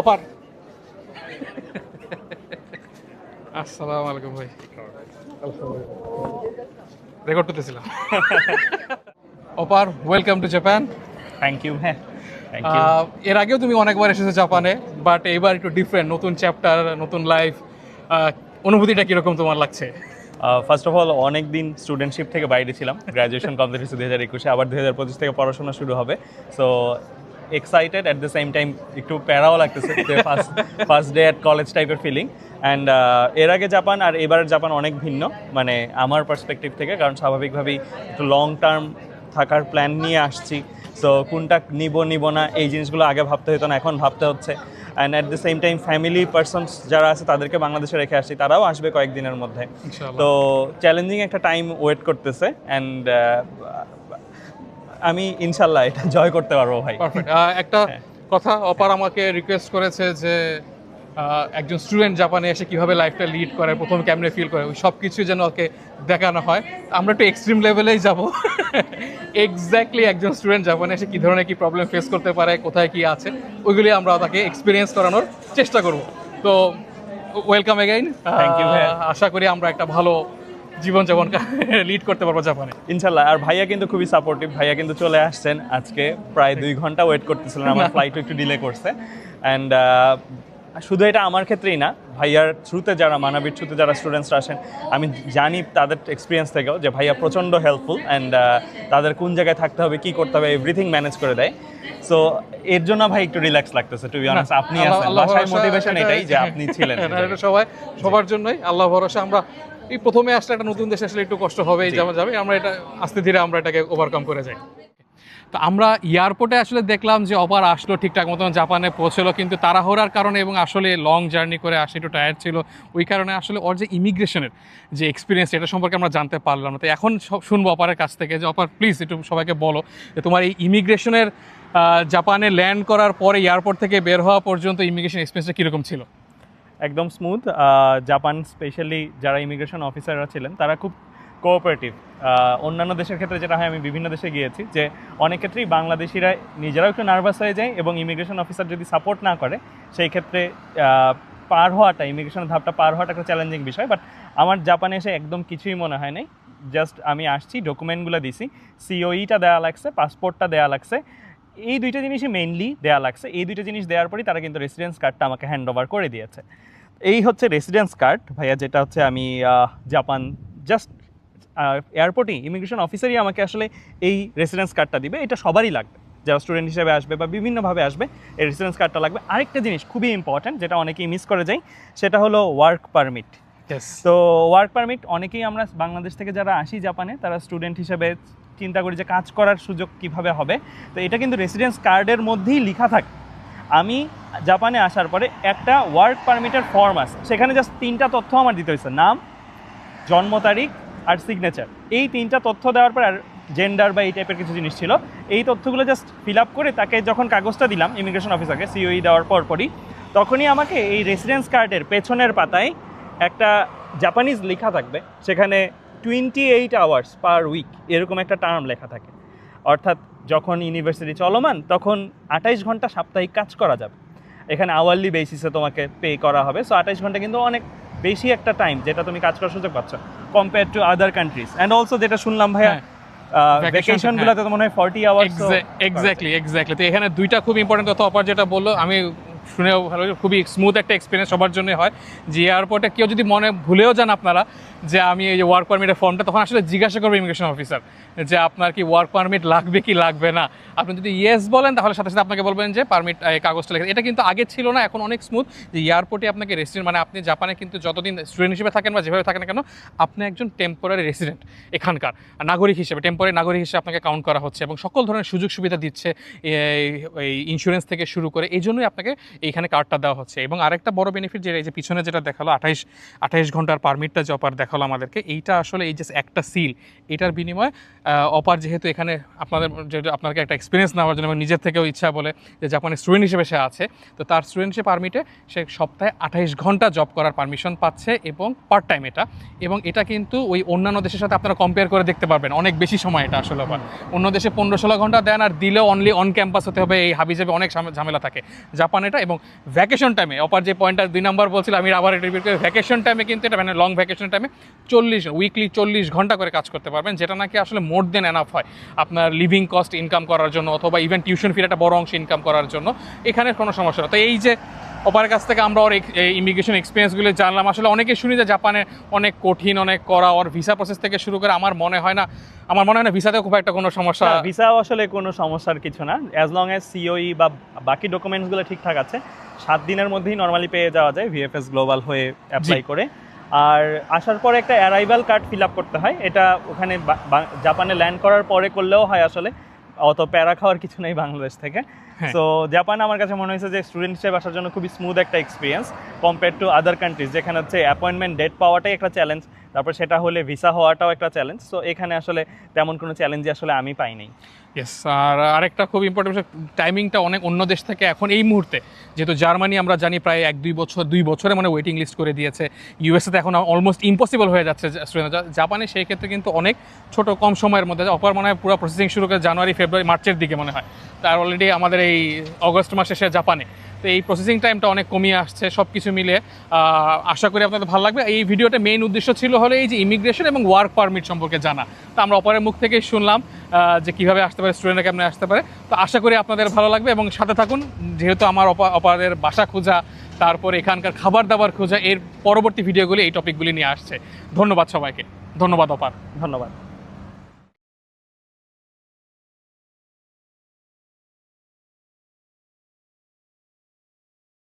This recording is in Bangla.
অপার। আসসালামু আলাইকুম ভাই। রেকর্ড করতেছিলাম। অপার welcome to Japan thank you হ্যাঁ থ্যাংক ইউ এর আগেও তুমি অনেকবার এসেছ জাপানে বাট এবার একটু ডিফারেন্ট নতুন চ্যাপ্টার নতুন লাইফ অনুভূতিটা কীরকম তোমার লাগছে? ফার্স্ট অফ অল অনেক দিন স্টুডেন্টশিপ থেকে বাইরে ছিলাম। গ্র্যাজুয়েশন কমপ্লিট হয়েছে দু হাজার একুশে আবার দু হাজার পঁচিশ থেকে পড়াশোনা শুরু হবে। So excited at the same time একটু প্যারাও লাগতেছে first first day at college টাইপের ফিলিং অ্যান্ড এর আগে জাপান আর এবারের জাপান অনেক ভিন্ন মানে আমার পার্সপেক্টিভ থেকে কারণ স্বাভাবিকভাবেই একটু লং টার্ম থাকার প্ল্যান নিয়ে আসছি। সো কোনটা নিব নিব না এই জিনিসগুলো আগে ভাবতে হতো না এখন ভাবতে হচ্ছে। And at the same time family persons যারা আছে তাদেরকে বাংলাদেশে রেখে আসছি তারাও আসবে কয়েকদিনের মধ্যে। তো চ্যালেঞ্জিং একটা টাইম ওয়েট করতেছে। অ্যান্ড আমি ইনশাল্লাহ এটা জয় করতে পারব ভাই। একটা কথা অপার আমাকে রিকোয়েস্ট করেছে যে একজন স্টুডেন্ট জাপানে এসে কীভাবে লাইফটা লিড করে প্রথম কেমনে ফিল করে ওই সব কিছু যেন ওকে দেখানো হয়। আমরা একটু এক্সট্রিম লেভেলেই যাব। এক্স্যাক্টলি একজন স্টুডেন্ট জাপানে এসে কী ধরনের কি প্রবলেম ফেস করতে পারে কোথায় কি আছে ওইগুলি আমরা তাকে এক্সপিরিয়েন্স করানোর চেষ্টা করব। তো ওয়েলকাম এগেইন আশা করি আমরা একটা ভালো জীবনযাপন লিড করতে পারব জাপানে। ইনশাল্লাহ আর ভাইয়া কিন্তু খুবই সাপোর্টিভ ভাইয়া কিন্তু চলে আসছেন আজকে প্রায় দুই ঘণ্টা ওয়েট করতেছিলেন আমার ফ্লাইটও একটু ডিলে করছে। অ্যান্ড শুধু এটা আমার ক্ষেত্রেই না ভাইয়ার থ্রুতে যারা মানবিক থ্রুতে যারা স্টুডেন্টসরা আসেন আমি জানি তাদের এক্সপিরিয়েন্স থেকেও যে ভাইয়া প্রচণ্ড হেল্পফুল অ্যান্ড তাদের কোন জায়গায় থাকতে হবে কি করতে হবে এভরিথিং ম্যানেজ করে দেয়। সো এর জন্য ভাই একটু রিল্যাক্স লাগতেছে টু বি অনেস্ট আপনি আছেন বাসায় মোটিভেশন এটাই যে আপনি ছিলেন। এটা সবাই সবার জন্যই আল্লাহ ভরসা আমরা এই প্রথমে আসলে একটা নতুন দেশে আসলে একটু কষ্ট হবেই যেমন যাবে। আমরা এটা আস্তে ধীরে আমরা এটাকে ওভারকাম করে যাই। তো আমরা এয়ারপোর্টে আসলে দেখলাম যে অপার আসলো ঠিকঠাক মতন জাপানে পৌঁছলো কিন্তু তাড়াহুড়ার কারণে এবং আসলে লং জার্নি করে আসে একটু টায়ার্ড ছিল। ওই কারণে আসলে ওর যে ইমিগ্রেশনের যে এক্সপিরিয়েন্স এটা সম্পর্কে আমরা জানতে পারলাম না। তো এখন সব শুনব অপারের কাছ থেকে যে অপার প্লিজ একটু সবাইকে বলো যে তোমার এই ইমিগ্রেশনের জাপানে ল্যান্ড করার পরে এয়ারপোর্ট থেকে বের হওয়া পর্যন্ত ইমিগ্রেশন এক্সপিরিয়েন্সটা কীরকম ছিল? একদম স্মুথ জাপান স্পেশালি যারা ইমিগ্রেশন অফিসাররা ছিলেন, তারা খুব কোঅপারেটিভ অন্যান্য দেশের ক্ষেত্রে যেটা হয়, আমি বিভিন্ন দেশে গিয়েছি যে অনেক ক্ষেত্রেই বাংলাদেশিরা নিজেরাও একটু নার্ভাস হয়ে যায় এবং ইমিগ্রেশন অফিসার যদি সাপোর্ট না করে, সেই ক্ষেত্রে পার হওয়াটা ইমিগ্রেশনের ধাপটা পার হওয়াটা একটা চ্যালেঞ্জিং বিষয়। বাট আমার জাপানে এসে একদম কিছুই মনে হয় নাই। জাস্ট আমি আসছি ডকুমেন্টগুলো দিছি। সিওইটা দেওয়া লাগছে পাসপোর্টটা দেওয়া লাগছে। এই দুইটা জিনিসই মেইনলি দেওয়া লাগছে। এই দুইটা জিনিস দেওয়ার পরই তারা কিন্তু রেসিডেন্স কার্ডটা আমাকে হ্যান্ড ওভার করে দিয়েছে। এই হচ্ছে রেসিডেন্স কার্ড ভাইয়া যেটা হচ্ছে আমি জাপান জাস্ট এয়ারপোর্টেই ইমিগ্রেশন অফিসারই আমাকে আসলে এই রেসিডেন্স কার্ডটা দিবে। এটা সবারই লাগবে। যারা স্টুডেন্ট হিসেবে আসবে বা বিভিন্নভাবে আসবে এই রেসিডেন্স কার্ডটা লাগবে। আরেকটা জিনিস খুবই ইম্পর্ট্যান্ট যেটা অনেকেই মিস করে যায় সেটা হলো ওয়ার্ক পারমিট তো ওয়ার্ক পারমিট অনেকেই আমরা বাংলাদেশ থেকে যারা আসি জাপানে তারা স্টুডেন্ট হিসেবে চিন্তা করি যে কাজ করার সুযোগ কীভাবে হবে। তো এটা কিন্তু রেসিডেন্স কার্ডের মধ্যেই লেখা থাকে। আমি জাপানে আসার পরে একটা ওয়ার্ক পারমিটের ফর্ম আছে। সেখানে জাস্ট তিনটা তথ্য আমার দিতে হয়েছে। নাম, জন্ম তারিখ আর সিগনেচার এই তিনটা তথ্য দেওয়ার পর আর জেন্ডার বা এই টাইপের কিছু জিনিস ছিল। এই তথ্যগুলো জাস্ট ফিল আপ করে তাকে যখন কাগজটা দিলাম ইমিগ্রেশন অফিসারকে সিওই দেওয়ার পর পরই, তখনই আমাকে এই রেসিডেন্স কার্ডের পেছনের পাতায় একটা জাপানিজ লেখা থাকবে। সেখানে twenty eight hours per week এরকম একটা টার্ম লেখা থাকে। অর্থাৎ যখন ইউনিভার্সিটি চলমান তখন আঠাইশ ঘণ্টা সাপ্তাহিক কাজ করা যাবে। এখানে আওয়ারলি বেসিসে তোমাকে পে করা হবে। সো আঠাইশ ঘণ্টা কিন্তু অনেক বেশি একটা টাইম যেটা তুমি কাজ করার সুযোগ পাচ্ছ। Compare to other countries and also যেটা শুনলাম ভাইয়া হ্যাঁ। ভ্যাকেশনগুলোতে তো মনে হয় ফর্টি আওয়ার্স এক্স্যাক্টলি এক্স্যাক্টলি তো এখানে দুইটা খুব ইম্পর্টেন্ট কথা অপার যেটা বলল আমি শুনেও ভালো খুবই স্মুথ একটা এক্সপিরিয়েন্স সবার জন্য হয়। যে এয়ারপোর্টে কেউ যদি মনে ভুলেও যান আপনারা, যে আমি এই যে ওয়ার্ক পারমিটের ফর্মটা তখন আসলে জিজ্ঞাসা করবে ইমিগ্রেশন অফিসার যে আপনার কি ওয়ার্ক পারমিট লাগবে কি লাগবে না? আপনি যদি ইয়েস বলেন, তাহলে সাথে সাথে আপনাকে বলবেন যে পারমিট কাগজটা লেখা। এটা কিন্তু আগে ছিল না, এখন অনেক স্মুথ যে এয়ারপোর্টে আপনাকে রেসিডেন্ট মানে আপনি জাপানে কিন্তু যতদিন স্টুডেন্ট হিসেবে থাকেন বা যেভাবে থাকেন কেন, আপনি একজন টেম্পোরারি রেসিডেন্ট এখানকার, নাগরিক হিসেবে টেম্পোরারি নাগরিক হিসেবে আপনাকে কাউন্ট করা হচ্ছে এবং সকল ধরনের সুযোগ সুবিধা দিচ্ছে, এই ইন্স্যুরেন্স থেকে শুরু করে, এই জন্যই আপনাকে এইখানে কার্ডটা দেওয়া হচ্ছে। এবং আরেকটা বড় বেনিফিট যে এই যে পিছনে যেটা দেখাল, আঠাইশ আঠাইশ ঘণ্টার পারমিটটা যে অপার দেখাল আমাদেরকে, এইটা আসলে এই যে একটা সিল এটার বিনিময়ে অপার যেহেতু এখানে আপনাদের, যেহেতু আপনাকে একটা এক্সপিরিয়েন্স নেওয়ার জন্য এবং নিজের থেকেও ইচ্ছা বলে যে জাপানের স্টুডেন্ট হিসেবে সে আছে, তো তার স্টুডেন্টশিপ পারমিটে সে সপ্তাহে আঠাইশ ঘণ্টা জব করার পারমিশন পাচ্ছে এবং পার্ট টাইম এটা। এবং এটা কিন্তু ওই অন্যান্য দেশের সাথে আপনারা কম্পেয়ার করে দেখতে পারবেন, অনেক বেশি সময় এটা আসলে আবার অন্য দেশে পনেরো ষোলো ঘণ্টা দেন আর দিলেও অনলি অন ক্যাম্পাস হতে হবে, এই হাবি যাবে অনেক ঝামেলা থাকে। জাপান এটা এবং ভ্যাকেশন টাইমে অপার যে পয়েন্টটা দুই নাম্বার বলছিল, আমি আবার রিপিট করি ভ্যাকেশন টাইমে কিন্তু এটা মানে লং ভ্যাকেশন টাইমে চল্লিশ উইকলি চল্লিশ ঘণ্টা করে কাজ করতে পারবেন, যেটা নাকি আসলে মোর দেন এনাফ হয় আপনার লিভিং কস্ট ইনকাম করার জন্য অথবা ইভেন টিউশন ফির একটা বড় অংশ ইনকাম করার জন্য, এখানে কোনো সমস্যা না তো এই যে অপারের কাছ থেকে আমরা ওর ইমিগ্রেশন এক্সপিরিয়েন্সগুলো জানলাম। আসলে অনেকে শুনি যে জাপানে অনেক কঠিন অনেক করা ওর ভিসা প্রসেস থেকে শুরু করে আমার মনে হয় না আমার মনে হয় না ভিসাতে খুব একটা কোনো সমস্যা ভিসাও আসলে কোনো সমস্যার কিছু না। অ্যাজ লং অ্যাজ সিওই বা বাকি ডকুমেন্টসগুলো ঠিকঠাক আছে সাত দিনের মধ্যেই নর্মালি পেয়ে যাওয়া যায় ভিএফএস গ্লোবাল হয়ে অ্যাপ্লাই করে। আর আসার পরে একটা অ্যারাইভাল কার্ড ফিল আপ করতে হয়। এটা ওখানে জাপানে ল্যান্ড করার পরে করলেও হয় আসলে। অত প্যারা খাওয়ার কিছু নেই বাংলাদেশ থেকে হ্যাঁ। সো জাপান আমার কাছে মনে হয়েছে যে স্টুডেন্ট হিসেবে আসার জন্য খুবই স্মুথ একটা experience compare to other countries যেখানে হচ্ছে অ্যাপয়েন্টমেন্ট ডেট পাওয়াটাই একটা চ্যালেঞ্জ তারপর সেটা হলে ভিসা হওয়াটাও একটা চ্যালেঞ্জ সো এখানে আসলে তেমন কোনো চ্যালেঞ্জই আসলে আমি পাইনি। ইয়েস আর আরেকটা খুব ইম্পর্টেন্ট টাইমিংটা অনেক অন্য দেশ থেকে এখন এই মুহূর্তে, যেহেতু জার্মানি আমরা জানি প্রায় এক, দুই বছর, দুই বছরে মানে ওয়েটিং লিস্ট করে দিয়েছে। ইউএসএতে এখন অলমোস্ট ইম্পসিবল হয়ে যাচ্ছে জাপানে সেই ক্ষেত্রে কিন্তু অনেক ছোট, কম সময়ের মধ্যে, অপার মনে হয় পুরো প্রসেসিং শুরু করে জানুয়ারি, ফেব্রুয়ারি, মার্চের দিকে মনে হয়। তার অলরেডি আমাদের এই অগস্ট মাসে সে জাপানে তো এই প্রসেসিং টাইমটা অনেক কমিয়ে আসছে সব কিছু মিলে আশা করি আপনাদের ভালো লাগবে। এই ভিডিওটা মেইন উদ্দেশ্য ছিল হলো এই যে ইমিগ্রেশন এবং ওয়ার্ক পারমিট সম্পর্কে জানা। তো আমরা অপরের মুখ থেকেই শুনলাম যে কীভাবে আসতে পারে স্টুডেন্টরা কেমন আসতে পারে। তো আশা করি আপনাদের ভালো লাগবে এবং সাথে থাকুন, যেহেতু আমার অপা- অপারের বাসা খোঁজা, তারপর এখানকার খাবার দাবার খোঁজা, এর পরবর্তী ভিডিওগুলি এই টপিকগুলি নিয়ে আসছে। ধন্যবাদ সবাইকে। ধন্যবাদ, অপার। ধন্যবাদ।